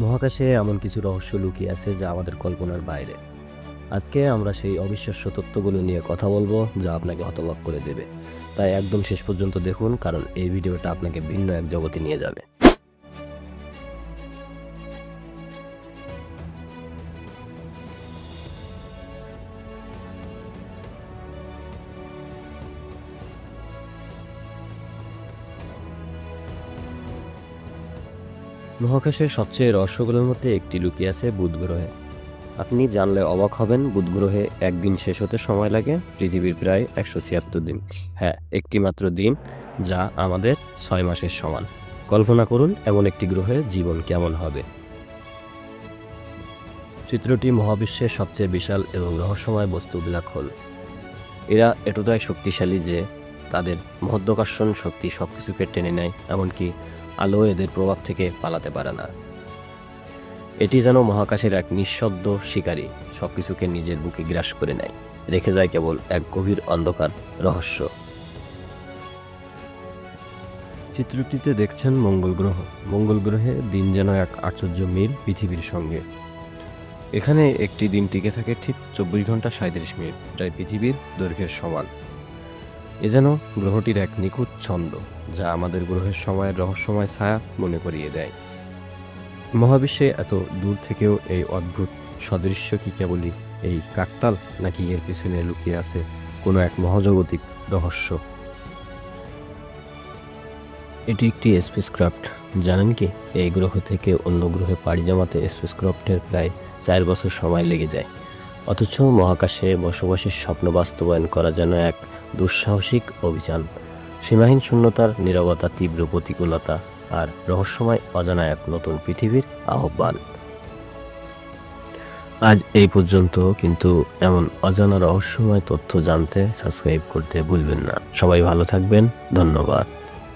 মহাকাশে এমন কিছু রহস্য লুকিয়ে আছে যা আমাদের কল্পনার বাইরে। আজকে আমরা সেই অবিশ্বাস্য তত্ত্বগুলো নিয়ে কথা বলব যা আপনাকে হতবাক করে দেবে। তাই একদম শেষ পর্যন্ত দেখুন, কারণ এই ভিডিওটা আপনাকে ভিন্ন এক জগতে নিয়ে যাবে। মহাকাশের সবচেয়ে রহস্যগুলোর মধ্যে একটি লুকিয়ে আছে বুধ গ্রহে আপনি জানলে অবাক হবেন বুধ গ্রহে একদিন শেষ হতে সময় লাগে, পৃথিবীর প্রায় একশো ছিয়াত্তর দিন। হ্যাঁ একটি মাত্র দিন, যা আমাদের ছয় মাসের সমান। কল্পনা করুন, এমন একটি গ্রহে জীবন কেমন হবে। চিত্রটি মহাবিশ্বের সবচেয়ে বিশাল এবং রহস্যময় বস্তু ব্ল্যাক হোল এরা এতটাই শক্তিশালী যে তাদের মধ্যাকর্ষণ শক্তি সব কিছুকে টেনে নেয়, এমনকি আলো এদের প্রভাব থেকে পালাতে পারে না। এটি যেন মহাকাশের এক নিঃশব্দ শিকারী সব কিছুকে নিজের বুকে গ্রাস করে নেয়, রেখে যায় কেবল এক গভীর অন্ধকার রহস্য। চিত্রটিতে দেখছেন মঙ্গল গ্রহ। মঙ্গল গ্রহে দিন যেন এক আশ্চর্য মিল পৃথিবীর সঙ্গে। এখানে একটি দিন টিকে থাকে ঠিক চব্বিশ ঘণ্টা সাঁত্রিশ মিনিট প্রায় পৃথিবীর দৈর্ঘ্যের সমান। এ যেন গ্রহটির এক নিখুঁত ছন্দ, যা আমাদের গ্রহের সময়ের রহস্যময় ছায়া মনে করিয়ে দেয়। মহাবিশ্বে এত দূর থেকেও এই অদ্ভুত সদৃশ্য কি কেবলই এই কাকতাল, নাকি এর পিছনে লুকিয়ে আছে কোনো এক মহাজাগতিক রহস্য? এটি একটি স্পেসক্রাফট। জানেন কি, এই গ্রহ থেকে অন্য গ্রহে পাড়ি জমাতে স্পেসক্রাফটের প্রায় চার বছর সময় লেগে যায়। অথচ মহাকাশে বসবাসের স্বপ্ন বাস্তবায়ন করা যেন এক দুঃসাহসিক অভিযান, সীমাহীন শূন্যতার নিরবতা, তীব্র প্রতিকূলতা আর রহস্যময় অজানা এক নতুন পৃথিবীর আহ্বান। আজ এই পর্যন্ত, কিন্তু এমন অজানা রহস্যময় তথ্য জানতে সাবস্ক্রাইব করতে ভুলবেন না। সবাই ভালো থাকবেন। ধন্যবাদ।